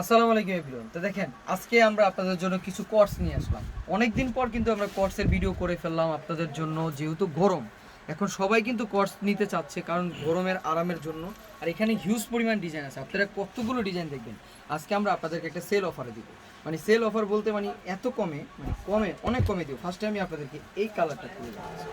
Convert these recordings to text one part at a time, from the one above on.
আসসালামু আলাইকুম এভরিওয়ান। তো দেখেন, আজকে আমরা আপনাদের জন্য কিছু কোর্স নিয়ে আসলাম। অনেক দিন পর কিন্তু আমরা কোর্সের ভিডিও করে ফেললাম আপনাদের জন্য, যেহেতু গরম। এখন সবাই কিন্তু কোর্স নিতে চাচ্ছে, কারণ গরমের আরামের জন্য। আর এখানে হিউজ পরিমাণ ডিজাইন আছে। আপনারা কতগুলো ডিজাইন দেখবেন? আজকে আমরা আপনাদেরকে একটা সেল অফারে দিব। মানে সেল অফার বলতে মানে এত কমে মানে কমে, অনেক কমে দিব। ফার্স্টে আমি আপনাদেরকে এই কালারটা তুলে দেখাচ্ছি।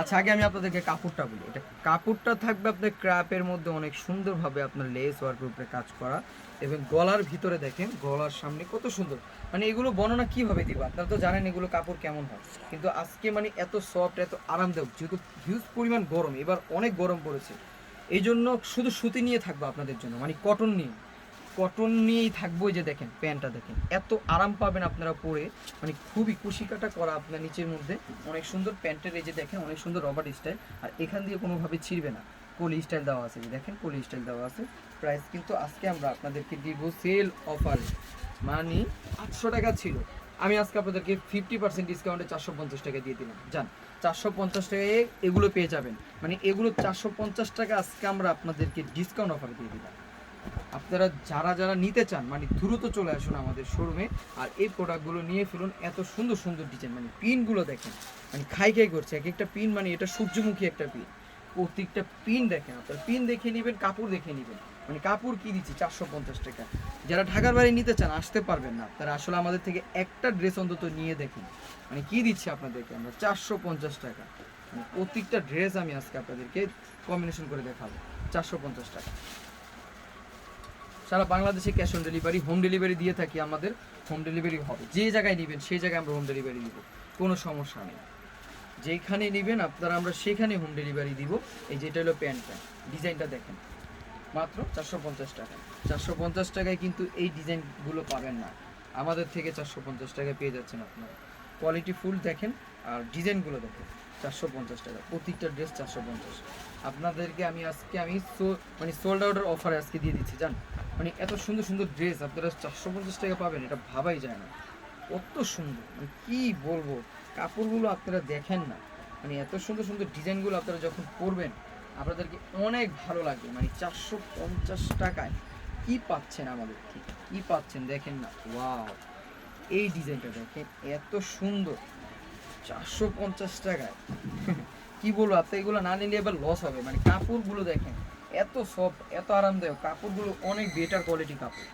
আচ্ছা আগে আমি আপনাদেরকে কাপড়টা বলি। এটা কাপড়টা থাকবে আপনার ক্র্যাপের মধ্যে অনেক সুন্দরভাবে আপনার লেস ওয়ার্কের উপরে কাজ করা এবং গলার ভিতরে দেখেন, গলার সামনে কত সুন্দর। মানে এগুলো বর্ণনা কীভাবে দিব? আপনারা তো জানেন এগুলো কাপড় কেমন হয়। কিন্তু আজকে মানে এত সফট এত আরামদায়ক, যেহেতু হিউজ পরিমাণ গরম, এবার অনেক গরম পড়েছে। এই জন্য শুধু সুতি নিয়ে থাকব আপনাদের জন্য মানে কটন নিয়ে। কটন নিয়েই থাকব যে দেখেন প্যান্টটা দেখেন। এত আরাম পাবেন আপনারা পরে। মানে খুবই কুশিকাটা করা আপনার নিচের মধ্যে। অনেক সুন্দর প্যান্টের এই যে দেখেন, অনেক সুন্দর রবার স্টাইল আর এখান দিয়ে কোনোভাবে ছিঁড়বে না। কলি স্টাইল দেওয়া আছে যে দেখেন, কলি স্টাইল দেওয়া আছে। প্রাইস কিন্তু আজকে আমরা আপনাদেরকে দিব সেল অফারে মানে আটশো টাকা ছিল। আমি আজকে আপনাদেরকে ফিফটি পার্সেন্ট ডিসকাউন্টে চারশো পঞ্চাশ টাকা দিয়ে দিলাম। যান, চারশো পঞ্চাশ টাকায় এগুলো পেয়ে যাবেন। মানে এগুলো চারশো পঞ্চাশ টাকা আজকে আমরা আপনাদেরকে ডিসকাউন্ট অফার দিয়ে দিলাম। আপনারা যারা যারা নিতে চান মানে দ্রুত চলে আসুন আমাদের শোরুমে আর এই প্রোডাক্টগুলো নিয়ে ফেলুন, এত সুন্দর সুন্দর ডিজাইন মানে পিনগুলো দেখেন মানে খাই খাই করছে, এক একটা পিন মানে এটা সূর্যমুখী একটা পিন, প্রত্যেকটা পিন দেখেন আপনারা, পিন দেখে নেবেন, কাপড় দেখে নেবেন মানে কাপড় কী দিচ্ছি, চারশো পঞ্চাশ টাকা, যারা ঢাকার বাড়ি নিতে চান, আসতে পারবেন না আপনারা আসলে আমাদের থেকে একটা ড্রেস অন্তত নিয়ে দেখেন মানে কী দিচ্ছি আপনাদেরকে, আমরা চারশো পঞ্চাশ টাকা মানে প্রত্যেকটা ড্রেস আমি আজকে আপনাদেরকে কম্বিনেশন করে দেখাবো, চারশো পঞ্চাশ টাকা। সারা বাংলাদেশে cash on delivery home delivery দিয়ে থাকি আমাদের হোম ডেলিভারি হবে। যে জায়গায় নেবেন, সেই জায়গায় আমরা হোম ডেলিভারি দিব কোনো সমস্যা নেই। যেখানে নেবেন, আপনারা আমরা সেখানে হোম ডেলিভারি দিব। এই যেটা হলো প্যান্ট প্যান্ট। ডিজাইনটা দেখেন। মাত্র চারশো পঞ্চাশ টাকা। চারশো পঞ্চাশ টাকায় কিন্তু এই ডিজাইনগুলো পাবেন না। আমাদের থেকে চারশো পঞ্চাশ টাকায় পেয়ে যাচ্ছেন আপনারা। কোয়ালিটি ফুল দেখেন আর ডিজাইনগুলো দেখেন। চারশো পঞ্চাশ টাকা। প্রত্যেকটা ড্রেস চারশো পঞ্চাশ। আপনাদেরকে আমি আজকে, আমি সো মানে সোল্ড আউটের অফারে আজকে দিয়ে দিচ্ছি। জান? মানে এত সুন্দর সুন্দর ড্রেস আপনারা চারশো পঞ্চাশ টাকা পাবেন, এটা ভাবাই যায় না। কত সুন্দর মানে কী বলব? কাপড়গুলো আপনারা দেখেন না। মানে এত সুন্দর সুন্দর ডিজাইনগুলো আপনারা যখন পরবেন, আপনাদেরকে অনেক ভালো লাগবে। মানে চারশো পঞ্চাশ টাকায় কি পাচ্ছেন আমাদের থেকে কী পাচ্ছেন দেখেন না। ওয়াও! এই ডিজাইনটা দেখেন, এত সুন্দর। চারশো পঞ্চাশ টাকায়। কী বলব আপনি এগুলো না নিলে এবার লস হবে। মানে কাপড়গুলো দেখেন এত সফট, এত আরামদায়ক। কাপড়গুলো অনেক বেটার কোয়ালিটি কাপড়।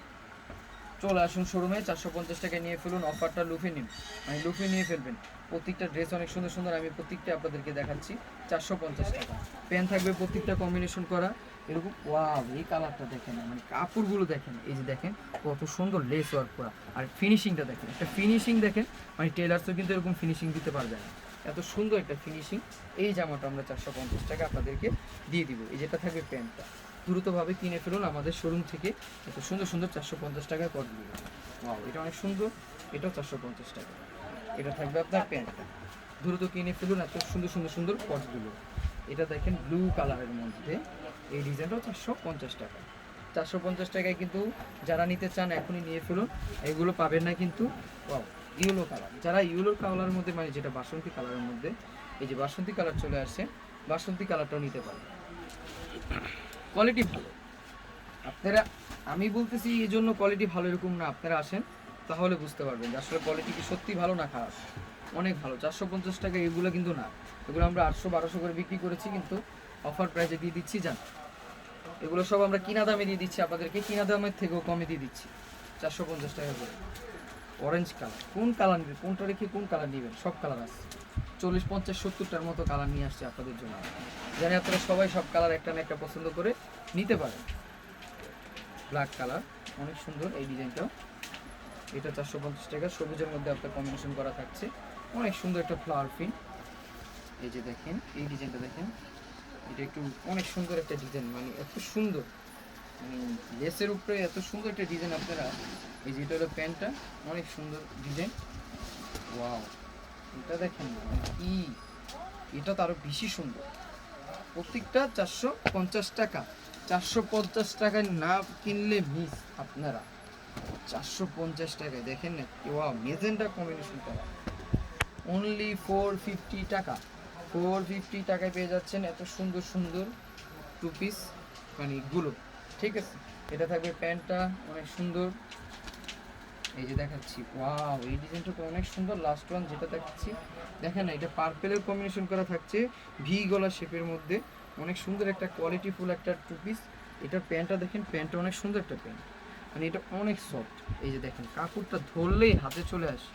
চলে আসুন শোরুমে চারশো পঞ্চাশ টাকা নিয়ে ফেলুন অফারটা লুফে নিন। মানে লুফে নিয়ে ফেলবেন। প্রত্যেকটা ড্রেস অনেক সুন্দর সুন্দর। আমি প্রত্যেকটা আপনাদেরকে দেখাচ্ছি, চারশো পঞ্চাশ টাকা। প্যান্ট থাকবে প্রত্যেকটা কম্বিনেশন করা। এরকম ওয়াও এই কালারটা দেখেন মানে কাপড়গুলো দেখেন, এই যে দেখেন, কত সুন্দর লেস ওয়ার্ক করা। আর ফিনিশিংটা দেখেন, একটা ফিনিশিং দেখেন মানে টেলার্সও কিন্তু এরকম ফিনিশিং দিতে পারবে না। এত সুন্দর একটা ফিনিশিং এই জামাটা আমরা চারশো পঞ্চাশ টাকা আপনাদেরকে দিয়ে দিব। এই যেটা থাকবে প্যান্টটা। দ্রুতভাবে কিনে ফেলুন আমাদের শোরুম থেকে। এত সুন্দর সুন্দর চারশো পঞ্চাশ টাকায় কট দিব এটা অনেক সুন্দর। এটাও চারশো পঞ্চাশ টাকা। এটা থাকবে আপনার প্যান্টটা। দ্রুত কিনে ফেলুন এত সুন্দর সুন্দর সুন্দর কটগুলো এটা দেখেন ব্লু কালারের মধ্যে। এই ডিজাইনটাও চারশো পঞ্চাশ টাকা। চারশো পঞ্চাশ টাকায় কিন্তু যারা নিতে চান এখনই নিয়ে ফেলুন। এগুলো পাবেন না কিন্তু। Wow yellow colour. যারা ইউলো কালারের মধ্যে মানে যেটা বাসন্তী কালারের মধ্যে, এই যে বাসন্তী কালার চলে আসছে, বাসন্তী কালারটাও নিতে পারবেন কোয়ালিটি ভালো। আপনারা, আমি বলতেছি এই জন্য কোয়ালিটি ভালো এরকম না, আপনারা আসেন, তাহলে বুঝতে পারবেন যে আসলে কোয়ালিটি কি সত্যি ভালো না খারাপ। অনেক ভালো, চারশো পঞ্চাশ টাকা এগুলো কিন্তু না। এগুলো আমরা আটশো বারোশো করে বিক্রি করেছি, কিন্তু অফার প্রাইসে দিয়ে দিচ্ছি, জান। এগুলো সব আমরা কিনা দামে দিয়ে দিচ্ছি, আপনাদেরকে কিনা দামের থেকেও কমে দিয়ে দিচ্ছি, চারশো পঞ্চাশ টাকা করে। অরেঞ্জ কালার কোন কালার নেবেন? কোনটা রেখে কোন কালার নেবেন? সব কালার আছে। চল্লিশ, পঞ্চাশ, সত্তরটার মতো কালার নিয়ে আসছে আপনাদের জন্য। জানি আপনারা সবাই সব কালার একটা না একটা পছন্দ করে নিতে পারেন। ব্ল্যাক কালার অনেক সুন্দর এই ডিজাইনটাও। এটা চারশো পঞ্চাশ টাকা, সবুজের মধ্যে আপনার কম্বিনেশন করা থাকছে। অনেক সুন্দর একটা ফ্লাওয়ার প্রিন্ট এই যে দেখেন, এই ডিজাইনটা দেখেন। এটা একটু অনেক সুন্দর একটা ডিজাইন মানে এত সুন্দর। লেসের উপরে এত সুন্দর একটা ডিজাইন আপনারা, এই যে এটা হলো প্যান্টটা, অনেক সুন্দর ডিজাইন ওয়াও এটা দেখেন মানে কি? এটা তো আরও বেশি সুন্দর। প্রত্যেকটা চারশো পঞ্চাশ টাকা। চারশো পঞ্চাশ টাকায় না কিনলে মিস আপনারা। চারশো পঞ্চাশ টাকায়, দেখেন না ওয়া কম্বিনেশন করা। অনলি ফোর ফিফটি টাকা। ফোর ফিফটি টাকায় পেয়ে যাচ্ছেন এত সুন্দর সুন্দর টু পিস মানে গুলো ঠিক আছে, এটা থাকবে প্যান্টটা অনেক সুন্দর। এই যে দেখাচ্ছি, ওয়াও, এই ডিজাইনটা তো অনেক সুন্দর লাস্ট ওয়ান যেটা দেখাচ্ছি। দেখেন এটা পার্পেলের কম্বিনেশন করা থাকছে ভি গলা শেপের মধ্যে। অনেক সুন্দর একটা কোয়ালিটি ফুল একটা টু পিস এটার প্যান্টটা দেখেন, প্যান্টটা অনেক সুন্দর একটা প্যান্ট। মানে এটা অনেক সফট এই যে দেখেন, কাপড়টা ধরলেই হাতে চলে আসে।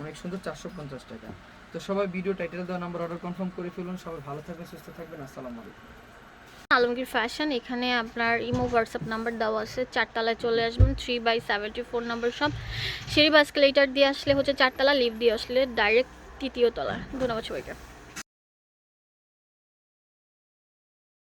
অনেক সুন্দর, চারশো পঞ্চাশ টাকা। তো সবাই ভিডিও টাইটেল দেওয়া নাম্বার অর্ডার কনফার্ম করে ফেলুন। সবাই ভালো থাকবেন, সুস্থ থাকবেন। আসসালামু আলাইকুম। আলমগীর ফ্যাশন এখানে আপনার ইমো হোয়াটসঅ্যাপ নাম্বার দেওয়া আছে, চারতলায় চলে আসবেন three by seventy four number সব সিঁড়ি বাস্কেলেটার দিয়ে আসলে হচ্ছে চারতলা লিফ দিয়ে আসলে ডাইরেক্ট তৃতীয় তলা। ধন্যবাদ সবাইকে।